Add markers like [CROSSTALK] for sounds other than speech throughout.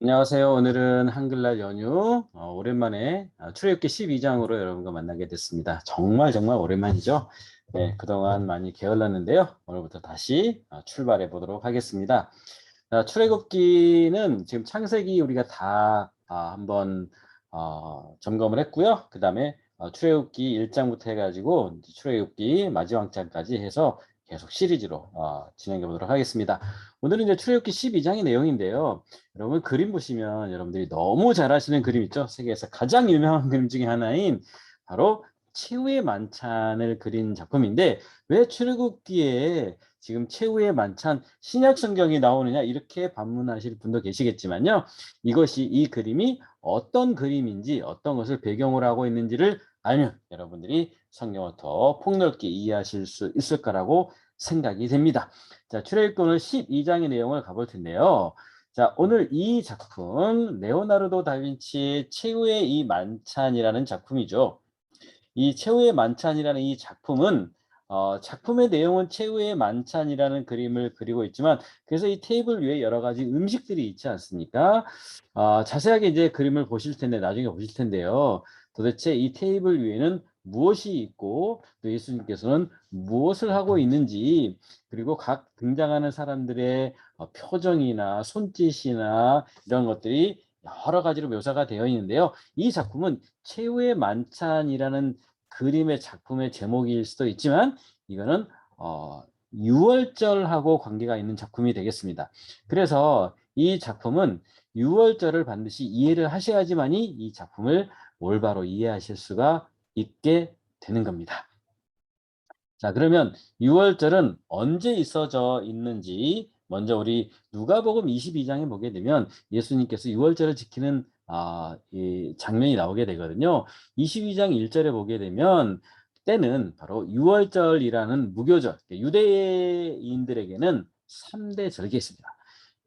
안녕하세요. 오늘은 한글날 연휴 어, 오랜만에 아, 출애굽기 12장으로 여러분과 만나게 됐습니다. 정말 정말 오랜만이죠. 네, 그동안 많이 게을렀는데요. 오늘부터 다시 어, 출발해 보도록 하겠습니다. 자, 출애굽기는 지금 창세기 우리가 다 아, 한번 어, 점검을 했고요. 그 다음에 어, 출애굽기 1장부터 해가지고 출애굽기 마지막 장까지 해서 계속 시리즈로 어, 진행해 보도록 하겠습니다. 오늘은 이제 출애굽기 12장의 내용인데요. 여러분 그림 보시면 여러분들이 너무 잘 아시는 그림 있죠? 세계에서 가장 유명한 [LAUGHS] 그림 중에 하나인 바로 최후의 만찬을 그린 작품인데 왜 출애굽기에 지금 최후의 만찬 신약 성경이 나오느냐 이렇게 반문하실 분도 계시겠지만요. 이것이 이 그림이 어떤 그림인지 어떤 것을 배경으로 하고 있는지를 알면 여러분들이 성경을 더 폭넓게 이해하실 수 있을 거라고 생각이 됩니다. 자, 출애굽기 오늘 12장의 내용을 가볼 텐데요. 자, 오늘 이 작품 레오나르도 다빈치의 최후의 이 만찬이라는 작품이죠. 이 최후의 만찬이라는 이 작품은 어, 작품의 내용은 최후의 만찬이라는 그림을 그리고 있지만 그래서 이 테이블 위에 여러 가지 음식들이 있지 않습니까? 어, 자세하게 이제 그림을 보실 텐데 나중에 보실 텐데요. 도대체 이 테이블 위에는 무엇이 있고 또 예수님께서는 무엇을 하고 있는지 그리고 각 등장하는 사람들의 어, 표정이나 손짓이나 이런 것들이 여러 가지로 묘사가 되어 있는데요. 이 작품은 최후의 만찬이라는 그림의 작품의 제목일 수도 있지만 이거는 어, 6월절하고 관계가 있는 작품이 되겠습니다. 그래서 이 작품은 6월절을 반드시 이해를 하셔야지만이 이 작품을 올바로 이해하실 수가 있게 되는 겁니다. 자, 그러면 6월절은 언제 있어져 있는지 먼저 우리 누가복음 22장에 보게 되면 예수님께서 6월절을 지키는 아, 이 장면이 나오게 되거든요. 22장 1절에 보게 되면 때는 바로 6월절이라는 무교절, 유대인들에게는 3대 절기 있습니다.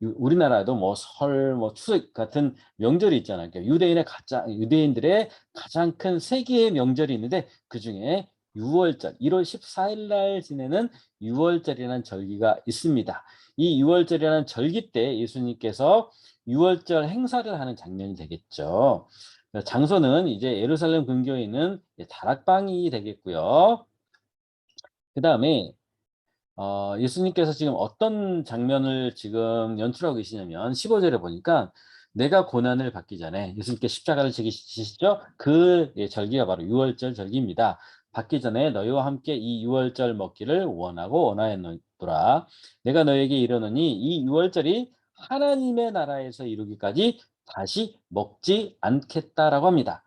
우리나라에도 뭐 설, 뭐 추석 같은 명절이 있잖아요. 그러니까 유대인의 가장 유대인들의 가장 큰 세 개의 명절이 있는데 그 중에 6월절, 1월 14일 날 지내는 6월절이라는 절기가 있습니다. 이 6월절이라는 절기 때 예수님께서 6월절 행사를 하는 장면이 되겠죠. 장소는 이제 예루살렘 근교에 있는 다락방이 되겠고요. 그 다음에 어, 예수님께서 지금 어떤 장면을 지금 연출하고 계시냐면 15절에 보니까 내가 고난을 받기 전에 예수님께 십자가를 지키시죠? 그 예, 절기가 바로 6월절 절기입니다. 받기 전에 너희와 함께 이 6월절 먹기를 원하고 원하였노라. 내가 너에게 이르노니 이 6월절이 하나님의 나라에서 이루기까지 다시 먹지 않겠다라고 합니다.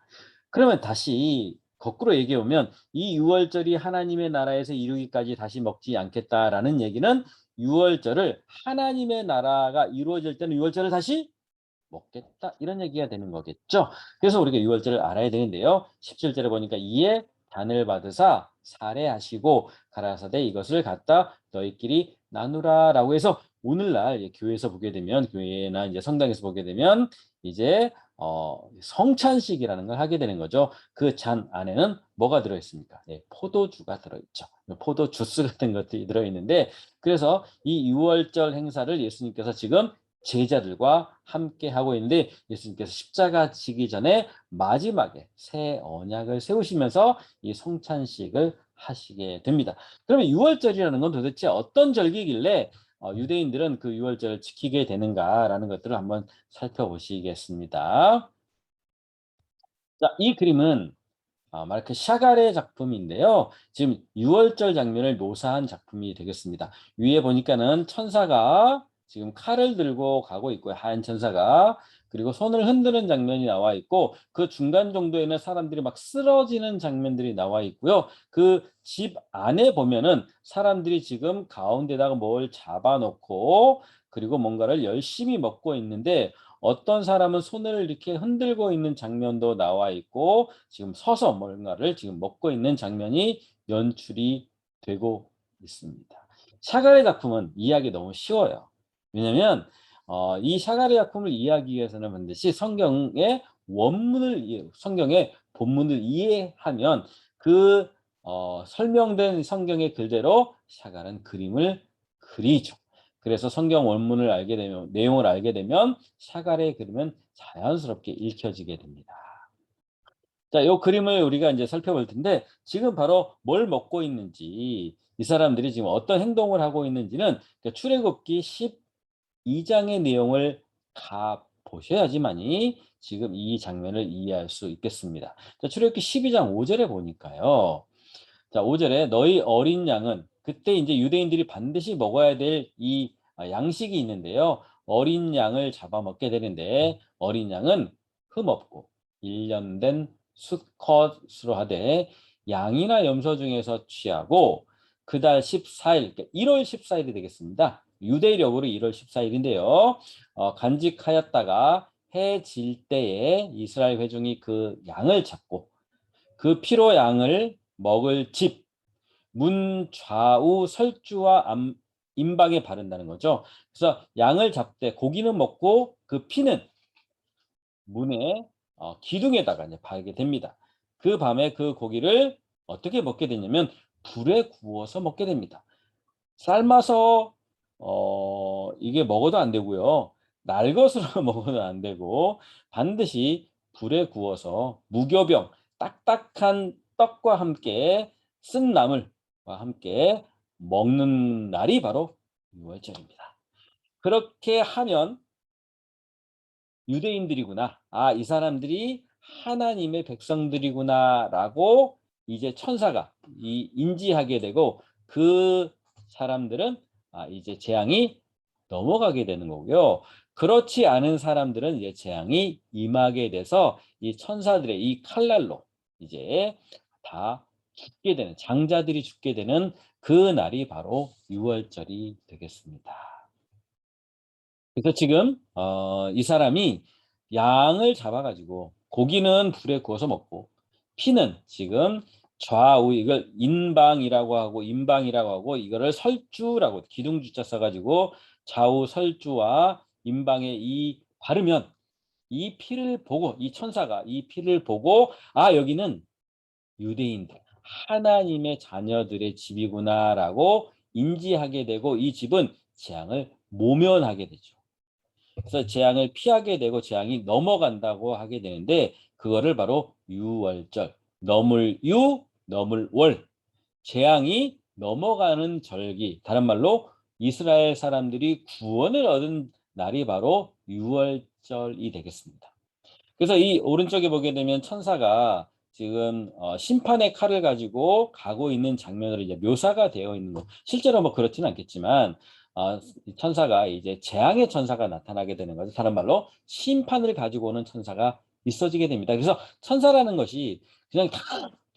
그러면 다시 거꾸로 얘기해 보면 이 6월절이 하나님의 나라에서 이루기까지 다시 먹지 않겠다라는 얘기는 6월절을 하나님의 나라가 이루어질 때는 6월절을 다시 먹겠다 이런 얘기가 되는 거겠죠. 그래서 우리가 6월절을 알아야 되는데요. 17절에 보니까 이에 단을 받으사 살해하시고 가라사대 이것을 갖다 너희끼리 나누라라고 해서 오늘날 교회에서 보게 되면 교회나 이제 성당에서 보게 되면 이제 어, 성찬식이라는 걸 하게 되는 거죠. 그 잔 안에는 뭐가 들어있습니까? 네, 포도주가 들어있죠. 포도 주스 같은 것들이 들어있는데 그래서 이 6월절 행사를 예수님께서 지금 제자들과 함께 하고 있는데 예수님께서 십자가 지기 전에 마지막에 새 언약을 세우시면서 이 성찬식을 하시게 됩니다. 그러면 6월절이라는 건 도대체 어떤 절기길래 어, 유대인들은 그 유월절을 지키게 되는가라는 것들을 한번 살펴보시겠습니다. 자, 이 그림은 어, 마르크 샤갈의 작품인데요. 지금 유월절 장면을 묘사한 작품이 되겠습니다. 위에 보니까는 천사가 지금 칼을 들고 가고 있고요. 하얀 천사가 그리고 손을 흔드는 장면이 나와 있고 그 중간 정도에는 사람들이 막 쓰러지는 장면들이 나와 있고요. 그 집 안에 보면은 사람들이 지금 가운데다가 뭘 잡아놓고 그리고 뭔가를 열심히 먹고 있는데 어떤 사람은 손을 이렇게 흔들고 있는 장면도 나와 있고 지금 서서 뭔가를 지금 먹고 있는 장면이 연출이 되고 있습니다. 샤갈의 작품은 이해하기 너무 쉬워요. 왜냐하면 어, 이 샤가리 작품을 이해하기 위해서는 반드시 성경의 원문을 성경의 본문을 이해하면 그 어, 설명된 성경의 글대로 샤갈은 그림을 그리죠. 그래서 성경 원문을 알게 되면 내용을 알게 되면 사가의 그림은 자연스럽게 읽혀지게 됩니다. 자, 요 그림을 우리가 이제 살펴볼 텐데 지금 바로 뭘 먹고 있는지 이 사람들이 지금 어떤 행동을 하고 있는지는 그 출애굽기 12장의 내용을 다 보셔야지만이 지금 이 장면을 이해할 수 있겠습니다. 자, 출애굽기 12장 5절에 보니까요. 자, 5절에 너희 어린 양은 그때 이제 유대인들이 반드시 먹어야 될 이 양식이 있는데요. 어린 양을 잡아먹게 되는데 어린 양은 흠없고 1년 된 수컷으로 하되 양이나 염소 중에서 취하고 그달 14일, 그러니까 1월 14일이 되겠습니다. 유대력으로 1월 14일인데요. 어, 간직하였다가 해질 때에 이스라엘 회중이 그 양을 잡고 그 피로 양을 먹을 집, 문 좌우 설주와 암, 임방에 바른다는 거죠. 그래서 양을 잡되 고기는 먹고 그 피는 문에 어, 기둥에다가 이제 바르게 됩니다. 그 밤에 그 고기를 어떻게 먹게 되냐면 불에 구워서 먹게 됩니다. 삶아서 어, 이게 먹어도 안 되고요. 날 것으로 [LAUGHS] 먹어도 안 되고 반드시 불에 구워서 무교병 딱딱한 떡과 함께 쓴 나물과 함께 먹는 날이 바로 6월절입니다. 그렇게 하면 유대인들이구나. 아, 이 사람들이 하나님의 백성들이구나라고 이제 천사가 이 인지하게 되고 그 사람들은 아, 이제 재앙이 넘어가게 되는 거고요. 그렇지 않은 사람들은 이제 재앙이 임하게 돼서 이 천사들의 이 칼날로 이제 다 죽게 되는 장자들이 죽게 되는 그 날이 바로 6월절이 되겠습니다. 그래서 지금 어, 이 사람이 양을 잡아가지고 고기는 불에 구워서 먹고 피는 지금 좌우 이걸 인방이라고 하고 인방이라고 하고 이거를 설주라고 기둥주자 써가지고 좌우 설주와 인방에 이 바르면 이 피를 보고 이 천사가 이 피를 보고 아 여기는 유대인들 하나님의 자녀들의 집이구나라고 인지하게 되고 이 집은 재앙을 모면하게 되죠. 그래서 재앙을 피하게 되고 재앙이 넘어간다고 하게 되는데 그거를 바로 유월절 넘을 유 넘을 월 재앙이 넘어가는 절기 다른 말로 이스라엘 사람들이 구원을 얻은 날이 바로 유월절이 되겠습니다. 그래서 이 오른쪽에 보게 되면 천사가 지금 어, 심판의 칼을 가지고 가고 있는 장면으로 이제 묘사가 되어 있는 거. 실제로 뭐 그렇지는 않겠지만 어, 천사가 이제 재앙의 천사가 나타나게 되는 거죠. 다른 말로 심판을 가지고 오는 천사가 있어지게 됩니다. 그래서 천사라는 것이 그냥 다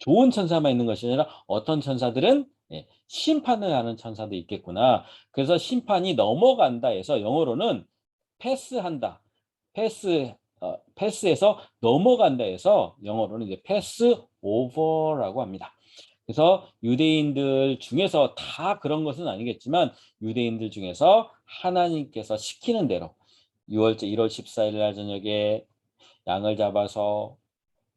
좋은 천사만 있는 것이 아니라 어떤 천사들은 예, 심판을 하는 천사도 있겠구나. 그래서 심판이 넘어간다 해서 영어로는 패스한다. 패스 어, 패스해서 넘어간다 해서 영어로는 이제 패스 오버라고 합니다. 그래서 유대인들 중에서 다 그런 것은 아니겠지만 유대인들 중에서 하나님께서 시키는 대로 6월째 1월 14일 날 저녁에 양을 잡아서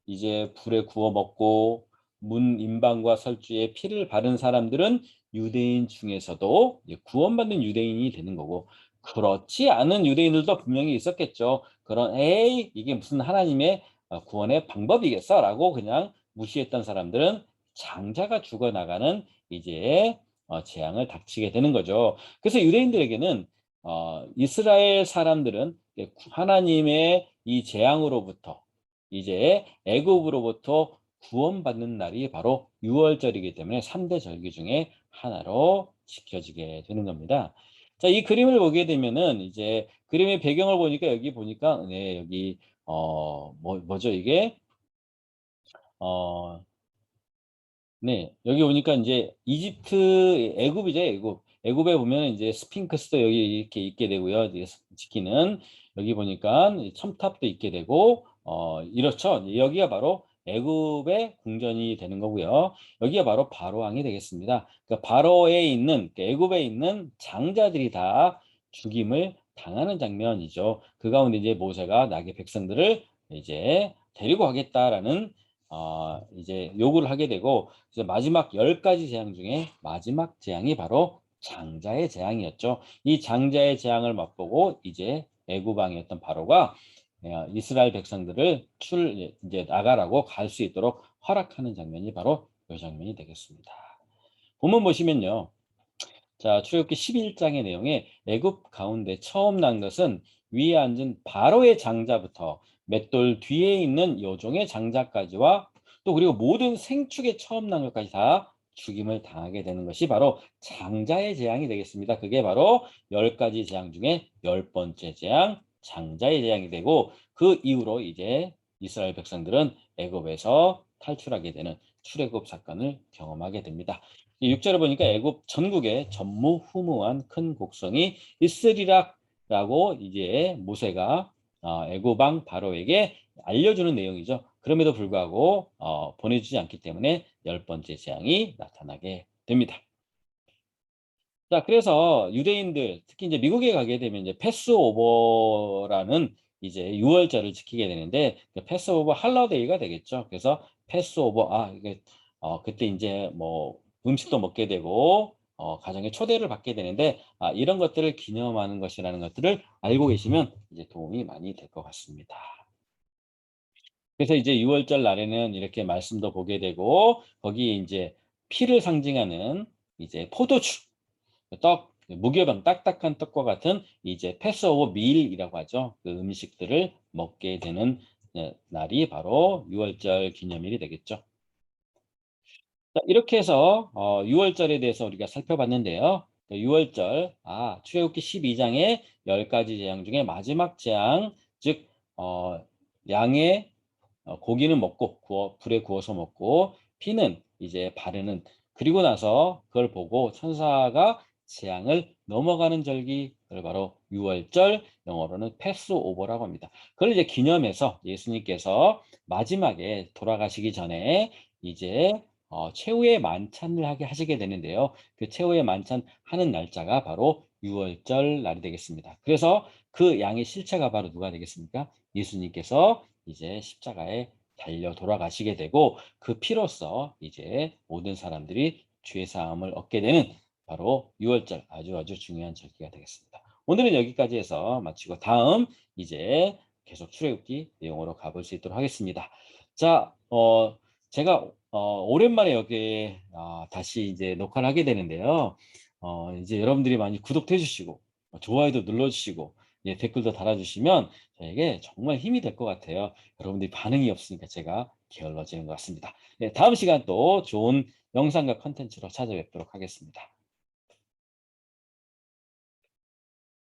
이제 불에 구워 먹고 문 임방과 설주에 피를 바른 사람들은 유대인 중에서도 구원받는 유대인이 되는 거고 그렇지 않은 유대인들도 분명히 있었겠죠. 그런 에이 이게 무슨 하나님의 어, 구원의 방법이겠어 라고 그냥 무시했던 사람들은 장자가 죽어나가는 이제 어, 재앙을 닥치게 되는 거죠. 그래서 유대인들에게는 어, 이스라엘 사람들은 하나님의 이 재앙으로부터 이제 애굽으로부터 구원받는 날이 바로 6월절이기 때문에 3대 절기 중에 하나로 지켜지게 되는 겁니다. 자, 이 그림을 보게 되면은 이제 그림의 배경을 보니까 여기 보니까 네, 여기 어, 뭐 뭐죠, 이게? 어 네, 여기 오니까 이제 이집트 애굽이죠, 애굽. 애굽에 보면 이제 스핑크스도 여기 이렇게 있게 되고요. 지키는 여기 보니까 첨탑도 있게 되고 어 이렇죠. 여기가 바로 애굽의 궁전이 되는 거고요. 여기가 바로 바로 왕이 되겠습니다. 그러니까 바로에 있는 그러니까 애굽에 있는 장자들이 다 죽임을 당하는 장면이죠. 그 가운데 이제 모세가 나의 백성들을 이제 데리고 가겠다라는 어, 이제 요구를 하게 되고 그래서 마지막 열 가지 재앙 중에 마지막 재앙이 바로 장자의 재앙이었죠. 이 장자의 재앙을 맛보고 이제 애굽 왕이었던 바로가 어, 이스라엘 백성들을 출 이제 나가라고 갈 수 있도록 허락하는 장면이 바로 이 장면이 되겠습니다. 본문 보시면요. 자, 출애굽기 11장의 내용에 애굽 가운데 처음 난 것은 위에 앉은 바로의 장자부터 맷돌 뒤에 있는 여종의 장자까지와 또 그리고 모든 생축의 처음 난 것까지 다 죽임을 당하게 되는 것이 바로 장자의 재앙이 되겠습니다. 그게 바로 열 가지 재앙 중에 열 번째 재앙, 장자의 재앙이 되고 그 이후로 이제 이스라엘 백성들은 애굽에서 탈출하게 되는 출애굽 사건을 경험하게 됩니다. 6절을 보니까 애굽 전국에 전무후무한 큰 곡성이 있으리라라고 이제 모세가 어, 애굽왕 바로에게 알려주는 내용이죠. 그럼에도 불구하고 어, 보내주지 않기 때문에 열 번째 재앙이 나타나게 됩니다. 자, 그래서 유대인들 특히 이제 미국에 가게 되면 이제 패스오버라는 이제 6월절을 지키게 되는데 그 패스오버 할러데이가 되겠죠. 그래서 패스오버 아 이게 어 그때 이제 뭐 음식도 먹게 되고 어 가정에 초대를 받게 되는데 아 이런 것들을 기념하는 것이라는 것들을 알고 계시면 이제 도움이 많이 될 것 같습니다. 그래서 이제 6월절 날에는 이렇게 말씀도 보게 되고 거기 이제 피를 상징하는 이제 포도주, 떡, 무교병 딱딱한 떡과 같은 이제 패스오버 밀이라고 하죠. 그 음식들을 먹게 되는 네, 날이 바로 6월절 기념일이 되겠죠. 자, 이렇게 해서 어, 6월절에 대해서 우리가 살펴봤는데요. 6월절, 아, 출애굽기 12장의 10가지 재앙 중에 마지막 재앙, 즉 어, 양의 어, 고기는 먹고 구워, 불에 구워서 먹고 피는 이제 바르는 그리고 나서 그걸 보고 천사가 재앙을 넘어가는 절기 그걸 바로 6월절 영어로는 패스오버라고 합니다. 그걸 이제 기념해서 예수님께서 마지막에 돌아가시기 전에 이제 어, 최후의 만찬을 하게 하시게 되는데요. 그 최후의 만찬 하는 날짜가 바로 6월절 날이 되겠습니다. 그래서 그 양의 실체가 바로 누가 되겠습니까? 예수님께서 이제 십자가에 달려 돌아가시게 되고 그 피로써 이제 모든 사람들이 죄 사함을 얻게 되는 바로 6월절 아주 아주 중요한 절기가 되겠습니다. 오늘은 여기까지 해서 마치고 다음 이제 계속 출애굽기 내용으로 가볼 수 있도록 하겠습니다. 자, 어, 제가 어, 오랜만에 여기 어, 다시 이제 녹화를 하게 되는데요. 어, 이제 여러분들이 많이 구독해 주시고 좋아요도 눌러주시고 예, 댓글도 달아주시면 저에게 정말 힘이 될 것 같아요. 여러분들이 반응이 없으니까 제가 게을러지는 것 같습니다. 네, 다음 시간 또 좋은 영상과 컨텐츠로 찾아뵙도록 하겠습니다.